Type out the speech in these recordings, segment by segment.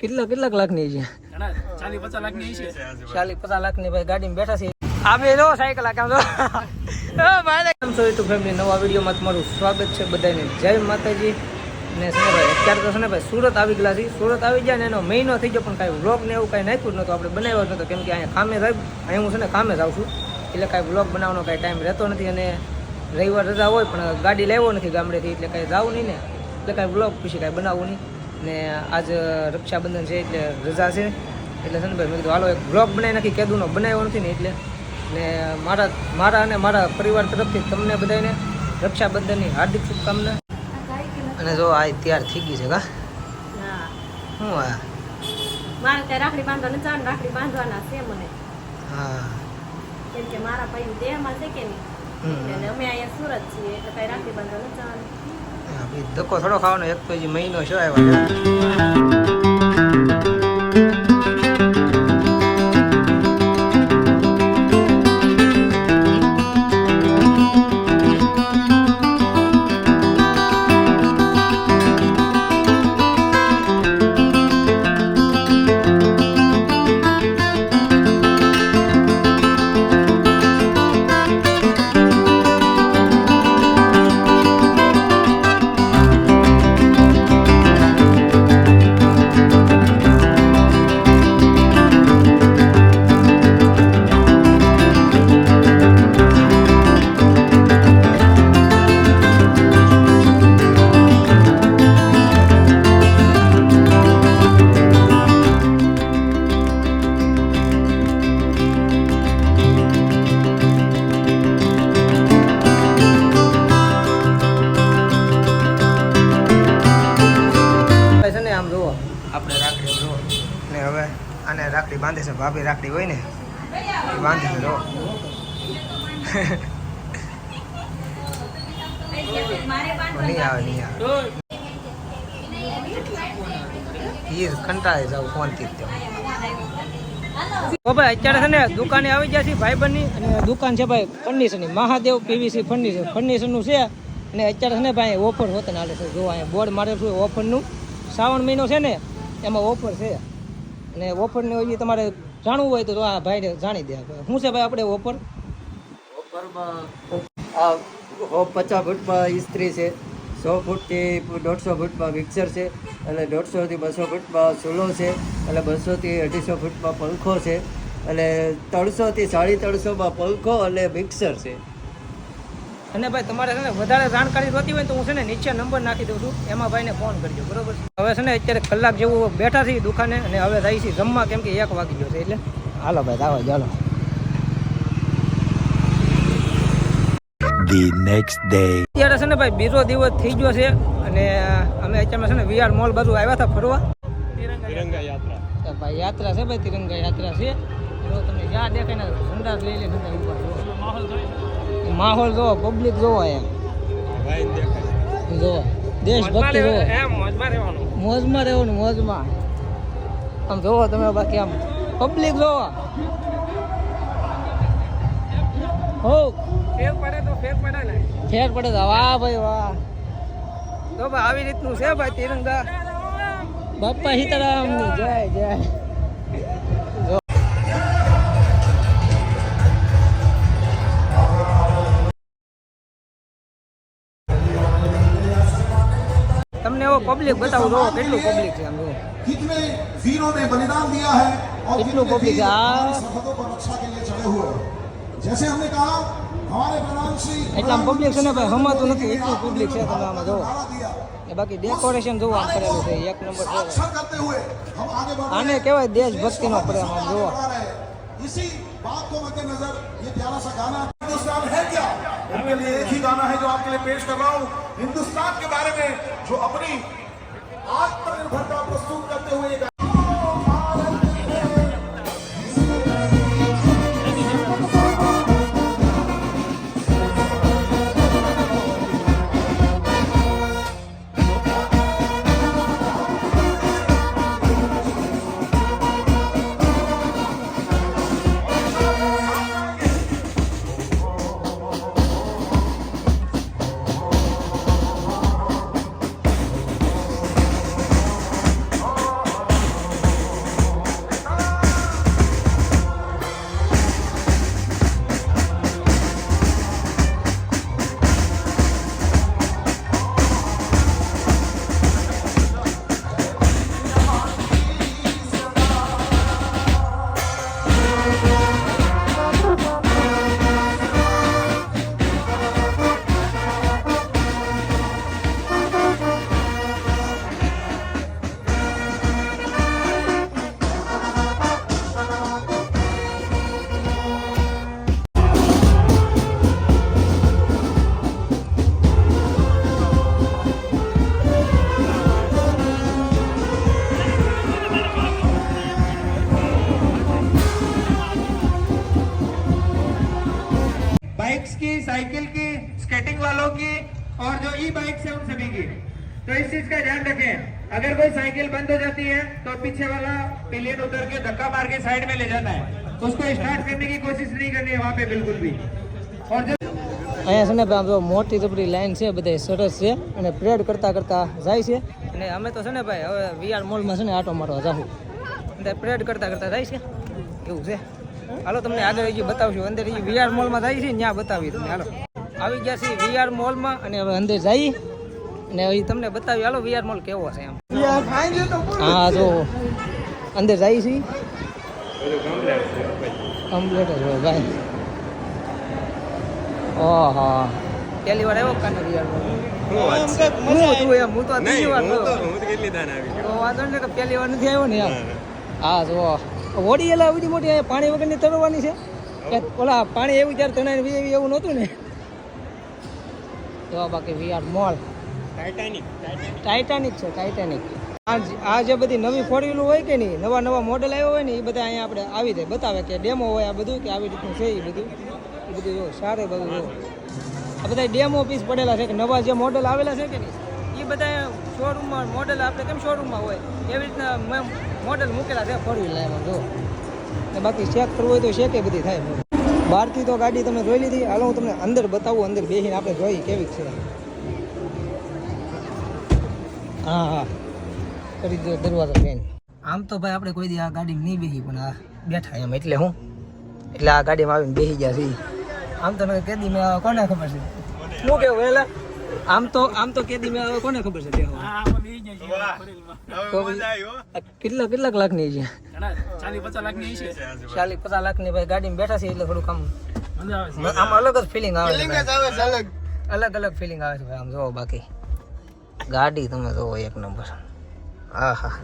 કેટલા કેટલાક લાખની છે ચાલી પચાસ લાખની છે? પચાસ લાખની ભાઈ ગાડીમાં બેઠા છે. અમે જો સાયકલ આ કામ જો કેમ છો યુટ્યુબ ફેમિલી નવા વિડીયોમાં તમારું સ્વાગત છે બધાને. જય માતાજી. ને છે ભાઈ, અત્યારે તો છે ભાઈ સુરત આવી ગયેલા છે સુરત આવી જાય ને એનો મહિનો થઈ ગયો, પણ કાંઈ વ્લોગ ને એવું કાંઈ નાખ્યું જ નહોતું. આપણે બનાવ્યો જ નહોતો, કેમ કે અહીંયા કામે સાહેબ અહીંયા હું છે ને કામે જ આવું છું. એટલે કાંઈ વ્લોગ બનાવવાનો કાંઈ ટાઈમ રહેતો નથી અને રવિવાર રજા હોય, પણ ગાડી લાવ્યો નથી ગામડેથી, એટલે કાંઈ જાવું નહીં ને. એટલે કાંઈ વ્લોગ પછી કાંઈ બનાવવું નહીં. ને આજ રક્ષાબંધન છે, એટલે રજા છે. એટલે છે ને ભાઈ મેં કીધું, હાલો, એક બ્લોગ બનાવી નાખી. કેદુનો બનાવ્યો નથી ને એટલે. ને મારા મારા અને મારા પરિવાર તરફથી તમને બધાને રક્ષાબંધનની હાર્દિક શુભકામના. અને જો આ તૈયાર થઈ ગઈ છે કા? શું આ? મારે ત્યાં રાખડી બાંધવાના ચાર રાખડી બાંધવાના છે મને. હા. કેમ કે મારા ભાઈ દેહમાં છે કે નહીં. અમે અહીંયા સુરત છીએ એટલે કઈ રાખડી બાંધવાના ચાર હા, ભાઈ ધક્કો થોડો ખાવાનો એક તો હજી મહિનો છે આવ્યો. નહીં આવે ફોનથી જ ભાઈ અત્યારે છે ને દુકાને આવી ગયા છે ભાઈબંધની અને દુકાન છે ભાઈ ફર્નિચરની મહાદેવ પીવીસી ફર્નિચર ફર્નિચરનું છે અને અત્યારે છે ને ભાઈ ઓફર હોતને હાલે છે જો અહીંયા બોર્ડ મારે છે ઓફરનું શ્રાવણ મહિનો છે ને એમાં ઓફર છે અને ઓફરની હોય તમારે જાણવું હોય તો આ ભાઈને જાણી દે શું છે ભાઈ આપણે ઓફર આ હો પચાસ ફૂટમાં ઇસ્ત્રી છે. સો ફૂટથી દોઢસો ફૂટમાં મિક્સર છે અને દોઢસોથી બસો ફૂટમાં ચૂલો છે અને બસોથી અઢીસો ફૂટમાં પંખો છે અને ત્રણસોથી સાડી ત્રણસોમાં પંખો અને મિક્સર છે. અને ભાઈ તમારે છે ને વધારે જાણકારી જોતી હોય તો હું છે ને નીચે નંબર નાખી દઉં છું. એમાં ભાઈને ફોન કરજો બરોબર હવે છે ને અત્યારે કલાક જેવું બેઠા છીએ દુકાને અને હવે જાય છે જમવા કેમ કે એક વાગી ગયો છે એટલે. હાલો ભાઈ આવો ચાલો the નેક્સ્ટ ડે અત્યારે છે ને ભાઈ બીજો દિવસ થઈ ગયો છે અને અમે અત્યારે છે ને વીઆર મોલ બાજુ આવ્યા હતા ફરવા. તિરંગા યાત્રા. ભાઈ યાત્રા છે ભાઈ તિરંગા યાત્રા છે. જો તમને જ્યાં દેખાય ને સંદાસ લઈ લે બધા ઉપર માહોલ જોવો પબ્લિક જોવો એમ. દેખાય. જોવો દેશભક્તિ જોવો. મોજમાં રહેવાનું. મોજમાં રહેવાનું મોજમાં. આમ જોવો તમે બાકી આમ. પબ્લિક જોવો. હો ફેર પડે તો ફેર પડે ને ફેર પડે તો વાહ ભાઈ વાહ તો ભાઈ આવી રીતનું છે ભાઈ તિરંગા બાપા સીતારામ જય જય જો. તમને એવો પબ્લિક બતાવું જો કેટલું પબ્લિક છે આમ જો कितने वीरों ने बलिदान दिया है और कितनों कितने को भी वीर जा- हमारी सरहदों पर रक्षा के लिए चढ़े हुए हैं जैसे हमने कहा हमारे प्रधान श्री એટલે આમ પબ્લિક છે ને ભાઈ હમાતું નથી એટલું પબ્લિક છે તમે આમાં જોવો नारा दिया એ બાકી ડેકોરેશન જોવા આમ કરેલું છે એક નંબર છે अक्षर करते हुए हम आगे बढ़ रहे આને हैं। કહેવાય દેશભક્તિનો પ્રેમ આમ જોવો बढ़ा रहे हैं। इसी बात को मद्देनजर ये प्यारा सा गाना हिंदुस्तान है क्या उनके लिए एक ही गाना है जो आपके लिए पेश कर रहा हूँ हिंदुस्तान के बारे में जो अपनी आत्मनिर्भरता प्रस्तुत करते हुए साइकिल की स्केटिंग वालों की और जो ई बाइक्स है उन सभी की तो इस चीज का ध्यान रखें अगर कोई साइकिल बंद हो जाती है तो पीछे वाला पिलियन उतर के धक्का मार के साइड में ले जाना है उसको स्टार्ट करने की कोशिश नहीं करनी है वहाँ पे बिल्कुल भी और जो અહીંયા છે ને ભાઈ આમ જો મોટી જબરી લાઈન છે બધી સરસ છે અને પ્રેડ કરતા કરતા જાય છે અને અમે તો છે ને ભાઈ હવે વીઆર મોલમાં છે ને આટો મારવા જાઉં અને પ્રેડ કરતા કરતા જાય છે એવું છે હાલો તમને આગળ હજી બતાવશું. અંદર હજી વીઆર મોલમાં જાય છે ત્યાં બતાવી તમને. હાલો. આવી ગયા છે વીઆર મોલમાં અને હવે અંદર જઈ અને હવે તમને બતાવી હાલો વીઆર મોલ કેવો છે એમ. હા જો. અંદર જાય છે. કમ્પ્લેટ જ હોય ભાઈ. ઓહો. પહેલી વાર આવ્યો કાને વીઆર મોલ હું તું તો વાર વાંધો નહીં કે પહેલી વાર નથી આવ્યો ને હા જો હોડી એલા આવી મોટી પાણી વગરની તરવાની છે. કે ઓલા પાણી એવું ત્યારે તણાઈને વી એવી એવું નહોતું ને. તો બાકી વી આર મોલ. ટાઇટાનિક છે ટાઇટાનિક આ જે બધી નવી ફોર વ્હીલર હોય કે નહીં નવા નવા મોડેલ આવ્યો હોય ને એ બધા અહીંયા આપણે આવી જાય બતાવે કે ડેમો હોય આ બધું કે આવી રીતનું છે એ બધું. એ બધું જો સારું બધું જો. આ બધા ડેમો પીસ પડેલા છે કે નવા જે મોડેલ આવેલા છે કે નહીં એ બધા શોરૂમમાં મોડેલ આપણે કેમ શોરૂમમાં હોય? એવી રીતના મોડેલ મૂકેલા છે, ફોર વ્હીલ એમાં જો. ને બાકી ચેક કરવું હોય તો શેકે બધી થાય બહારથી તો ગાડી તમે જોઈ લીધી. હાલો, હું તમને અંદર બતાવું, અંદર બેસીને આપણે જોઈ કેવી છે. હા હા. કરી દો દરવાજો બેન. આમ તો ભાઈ આપણે કોઈ દી આ ગાડી નહીં બેસી પણ આ બેઠા એમ એટલે હું. એટલે આ ગાડીમાં આવીને બેસી ગયા છીએ. આમ તો કેદી મેં, કોને ખબર છે? શું કેવું એટલે આમ તો આમ તો કેદી મેં, કોને ખબર છે? કેટલા કેટલાક લાખની છે? ચાલી પચાસ લાખની ભાઈ ગાડીમાં બેઠા છે એટલે થોડું કામ આમ અલગ જ ફિલિંગ આવે છે અલગ. અલગ ફિલિંગ આવે છે ભાઈ આમ જોવો બાકી. ગાડી તમે જોવો એક નંબર. હા હા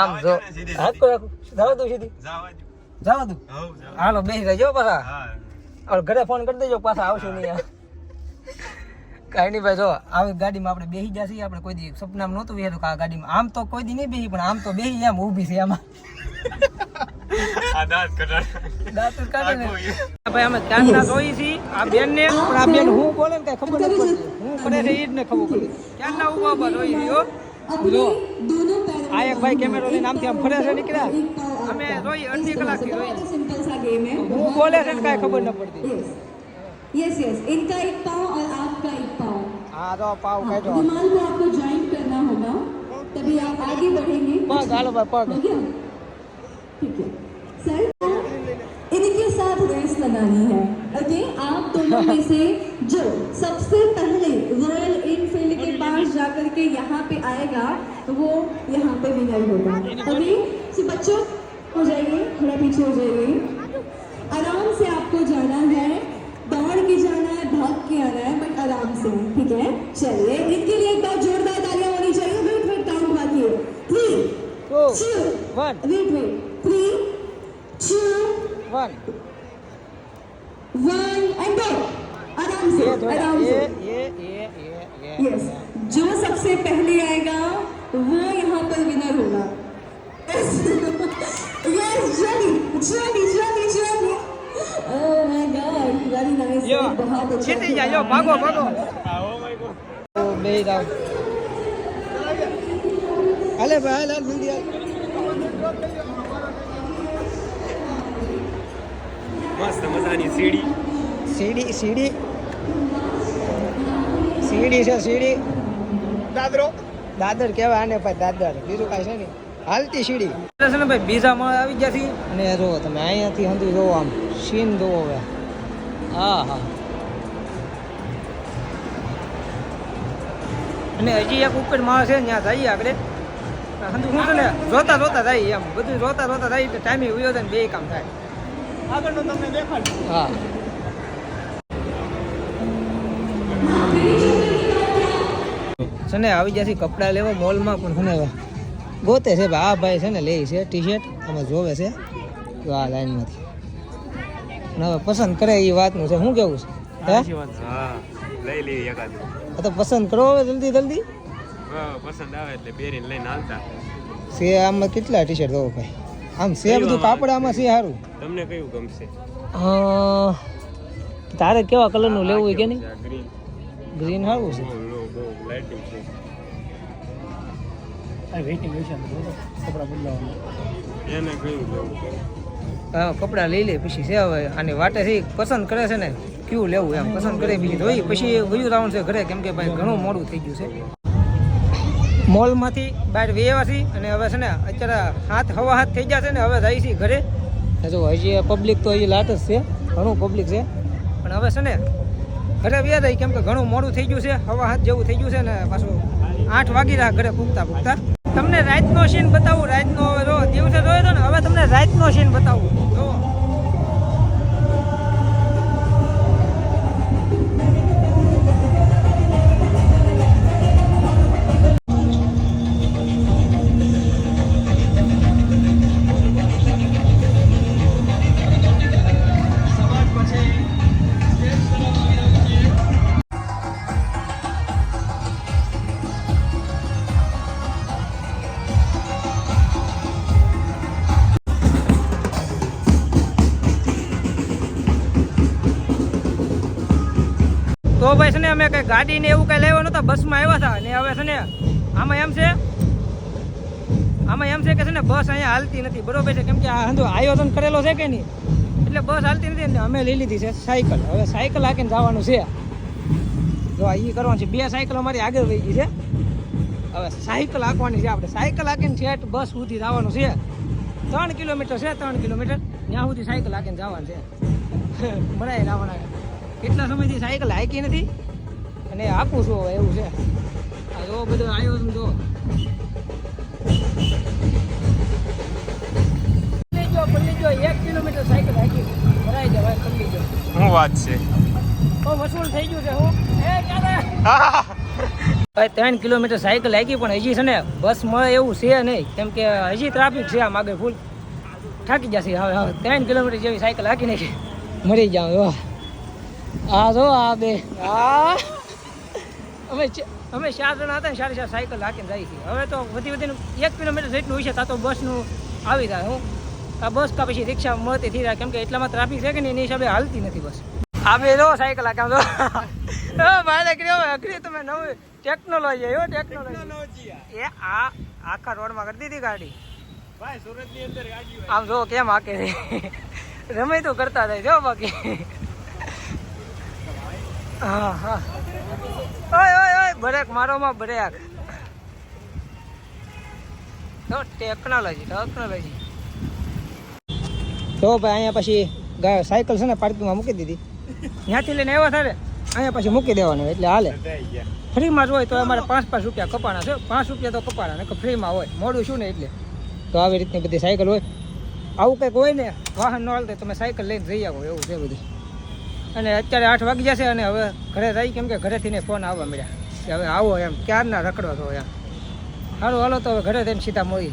આમ જો. હાકો રાખો. જાવ દઉં સીધી. જવા દઉં હાલો બેસી રહેજો પાછા. ઘરે ફોન કરી દેજો પાછા આવશે નહીં. કાંઈ નહીં ભાઈ જો આવી ગાડીમાં આપણે બેસી જશે આપણે કોઈ દી સપનામાં નહોતું બેહતું કે આ ગાડીમાં આમ તો કોઈ દી નહીં બેસી પણ આમ તો બેસી એમ ઊભી છે આમાં હું બોલે છે એ જ ને ખબર પડે આ એક ભાઈ કેમેરો છે નીકળ્યા અમે જોઈએ અડધી કલાક હું બોલે કાંઈ ખબર ન यस यस इनका एक पाँव और आपका एक पाँव। हाँ तो रुमाल को आपको ज्वाइन करना होगा। तभी आप आगे बढ़ेंगे। पग आलो भाई ठीक है। सर इनके साथ रेस लगानी है। ओके आप दोनों में से जो सबसे पहले रॉयल इनफील्ड के पास जाकर के यहाँ पे आएगा वो यहाँ पे विनर होगा। अभी बच्चों हो जाइए थोड़ा पीछे हो जाइए। आराम से आपको जाना है। सिंह ठीक है? चलिए इनके लिए एक बार जोरदार तालियाँ होनी चाहिए। वेट वेट काउंट बाकी है। Three two one wait wait three two one one and go आराम से आराम से। यस जो सबसे पहले आएगा वो यहाँ पर विनर होगा। यस जल्दी जल्दी जल्दी જીતી જાય જો ભાગો ભાગો. બે દાવ હાલે ભાઈ હાલ હાલ જલ્દી મસ્ત મજાની સીડી. સીડી સીડી. સીડી છે સીડી. દાદરો. દાદર કહેવાય આને ભાઈ દાદર. બીજું કાંઈ છે ને હાલતી સીડી. ભાઈ બીજા માળ આવી ગયા અને જો તમે અહીંયાથી હંધી જોવો આમ સીન જોવો હવે. હા હા. અને હજી એક ઉપર માળ છે ત્યાં જઈએ આગળ. હું તને છે ને જોતા જોતા જાય એમ. બધું જોતા જોતા જાય તો ટાઈમે ઉયો જાય બે કામ થાય. આગળનું તમને દેખાડ. હા. છે ને આવી જ્યાંથી કપડાં લેવા મોલમાં પણ છે ગોતે છે ભાઈ આ ભાઈ છે ને લે છે ટી શર્ટ અમે જોવે છે. તો આ લાઈનમાંથી. અને હવે પસંદ કરે એ વાતનું છે. શું કેવું છે? હા લઈ લેવી એકાદ તો પસંદ કરો હવે જલ્દી જલ્દી? પસંદ આવે એટલે પહેરીને લઈને હાલતા. છે આમાં કેટલા ટી શર્ટ દો ભાઈ? આમ છે બધું કાપડ આમાં છે સારું તમને કયું ગમશે? અ, તારે કેવા કલરનું લેવું હોય કે નહીં ગ્રીન ગ્રીન સારું છે. એને કયું લેવું હા કપડાં લઈ લે, પછી છે હવે આની વાટે છે પસંદ કરે છે ને, કયું લેવું એમ, પસંદ કરે બીજી જોઈ પછી ગયું રાઉન્ડ છે ઘરે, કેમ કે ભાઈ ઘણું મોડું થઈ ગયું છે. મોલમાંથી બહાર વેવા અને હવે છે ને અત્યારે હાથ, હવા હાથ થઈ ગયા છે ને, હવે જાય છે ઘરે. જો હજી પબ્લિક તો હજી લાટ જ છે, ઘણું પબ્લિક છે. પણ હવે છે ને, ઘરે વ્યા જાય કેમ કે ઘણું મોડું થઈ ગયું છે, હવા હાથ જેવું થઈ ગયું છે ને, પાછું આઠ વાગી રહ્યા ઘરે પૂગતા પૂગતા તમને રાતનો સીન બતાવું, રાતનો દિવસે જોયો હતો ને, હવે તમને રાતનો સીન બતાવું. જો. તો ભાઈ છે ને અમે કઈ ગાડી ને એવું કઈ લેવા નતા બસમાં આવ્યા હતા ને હવે છે ને આમાં એમ છે, આમાં એમ છે કે છે ને બસ અહીંયા હાલતી નથી. બરોબર છે? કેમ કે આયોજન કરેલો છે કે નહીં? એટલે બસ હાલતી નથી ને અમે લઈ લીધી છે સાયકલ. હવે સાયકલ હાકીને જવાનું છે. જો ઈ કરવાનું છે. બે સાયકલ અમારી આગળ વહી ગઈ છે. હવે સાયકલ હાંકવાની છે આપણે. સાયકલ હાકીને છેટ બસ સુધી જવાનું છે. ત્રણ કિલોમીટર છે, ત્રણ કિલોમીટર. ત્યાં સુધી સાયકલ હાકીને જવાનું છે. મરાય જવાના કેટલા સમયથી સાયકલ હાકી નથી? અને આપું છું એવું છે. આ જો બધો આવ્યો પલ્લી જો એક કિલોમીટર સાયકલ હાકી. ભરાઈ જવાય પલ્લી જો. શું વાત છે? બહુ વસૂલ થઈ ગયું છે હું. એ ક્યારે? ભાઈ ત્રણ કિલોમીટર સાયકલ હાકી પણ હજી છે ને બસ મળે એવું છે નહીં. કેમ કે હજી ટ્રાફિક છે આમ આગળ ફૂલ થાકી જશે. હવે હવે ત્રણ કિલોમીટર જેવી સાયકલ હાકી નાખી. મરી જાવ જો આ જો આ બે. હા અમે અમે ચાર જણા હતા સારી ચાર સાયકલ હાકીને જાય છે. હવે તો વધી વધીને એક કિલોમીટર જેટલું છે ત્યાં તો બસનું આવી જાય હું. આ બસ કા પછી રિક્ષા મળતી થઈ જાય. કેમ કે એટલામાં ટ્રાફિક છે કે નહીં એની હિસાબે હાલતી નથી બસ. આ બે જો સાયકલ હાકે આમ જો. મારે કર્યો અઘરી તમે નવી ટેકનોલોજી હો ટેકનોલોજી એ આ આખા રોડમાં કરી દીધી ગાડી. ભાઈ સુરતની અંદર ગાડી આમ જો કેમ હાકે છે. રમે તો કરતા થાય જો બાકી. હા હા. ઓય ઓય ઓય, બ્રેક મારો માં બ્રેક. તો ટેકનોલોજી ટેકનોલોજી. તો ભાઈ, અહીંયા પછી ગાય સાયકલ છે ને પાર્કિંગમાં મૂકી દીધી. ત્યાંથી લઈને આવ્યા થાય અહીંયા પછી મૂકી દેવાનું, એટલે હાલે. ફ્રીમાં જ હોય તો અમારે પાંચ પાંચ રૂપિયા કપાણા છે. પાંચ રૂપિયા તો કપાણા ને ફ્રીમાં હોય. મોડું શું ને એટલે? તો આવી રીતની બધી સાયકલ હોય. આવું કંઈક હોય ને, વાહન ન હાલતે તમે સાયકલ લઈને જઈ આવો, એવું છે બધું. અને અત્યારે આઠ વાગી જશે અને હવે ઘરે રહી કેમ કે ઘરેથી ને ફોન આવવા મળ્યા. કે હવે આવો એમ, ક્યારના રખડો તો એમ. સારું હાલો, તો હવે ઘરે થઈને સીધા મળી